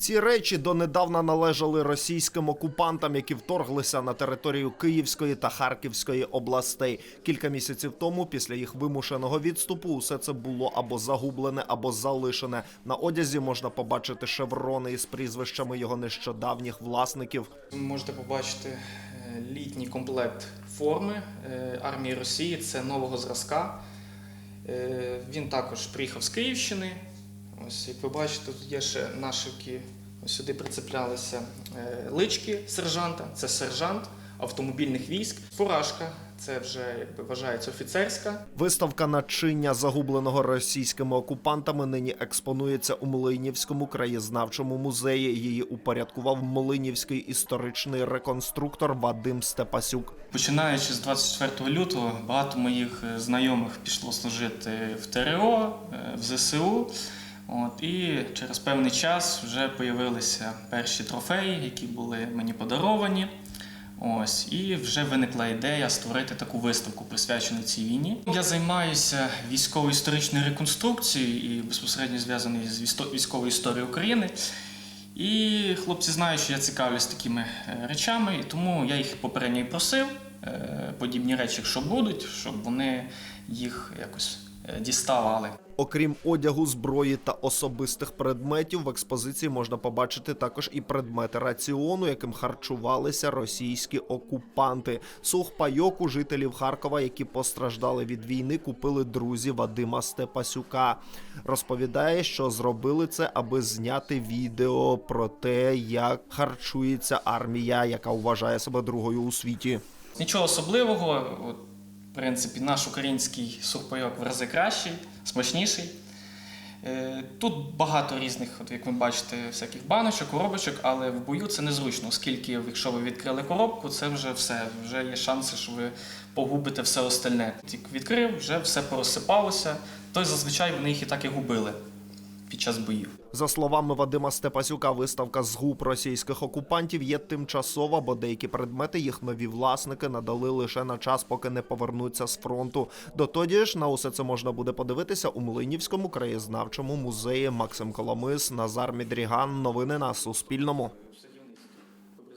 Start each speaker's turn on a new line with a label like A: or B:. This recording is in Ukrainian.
A: Ці речі донедавна належали російським окупантам, які вторглися на територію Київської та Харківської областей. Кілька місяців тому, після їх вимушеного відступу, усе це було або загублене, або залишене. На одязі можна побачити шеврони із прізвищами його нещодавніх власників.
B: Можете побачити е, літній комплект форми е, армії Росії. Це нового зразка. Е, Він також приїхав з Київщини. Ось, як ви бачите, тут є ще нашивки. Ось сюди прицеплялися е, лички сержанта. Це сержант автомобільних військ. Фуражка це вже якби вважається офіцерська.
A: Виставка начиння загубленого російськими окупантами нині експонується у Млинівському краєзнавчому музеї. Її упорядкував Млинівський історичний реконструктор Вадим Степасюк.
B: Починаючи з 24 лютого, багато моїх е, знайомих пішло служити в ТРО, е, в ЗСУ. От, і через певний час вже появилися перші трофеї, які були мені подаровані. Ось, і вже виникла ідея створити таку виставку, присвячену цій війні. Я займаюся військово-історичною реконструкцією і безпосередньо зв'язаний з військовою історією України. І хлопці знають, що я цікавлюсь такими е, речами, і тому я їх попередньо і просив, е, подібні речі, якщо будуть, щоб вони їх якось діставали.
A: Окрім одягу, зброї та особистих предметів, в експозиції можна побачити також і предмети раціону, яким харчувалися російські окупанти. Сухпайок у жителів Харкова, які постраждали від війни, купили друзі Вадима Степасюка. Розповідає, що зробили це, аби зняти відео про те, як харчується армія, яка вважає себе другою у світі.
B: Нічого особливого, принципі, наш український сухпайок в рази кращий, смачніший. Е, Тут багато різних, от як ви бачите, всяких баночок, коробочок, але в бою це незручно, оскільки якщо ви відкрили коробку, це вже все. Вже є шанси, що ви погубите все остальне. Тільки відкрив, вже все порозсипалося, то зазвичай вони їх і так і губили під час боїв.
A: За словами Вадима Степасюка, виставка згуб російських окупантів є тимчасова, бо деякі предмети їх нові власники надали лише на час, поки не повернуться з фронту. Дотоді ж на усе це можна буде подивитися у Млинівському краєзнавчому музеї. Максим Коломис, Назар Мідріган. Новини на Суспільному.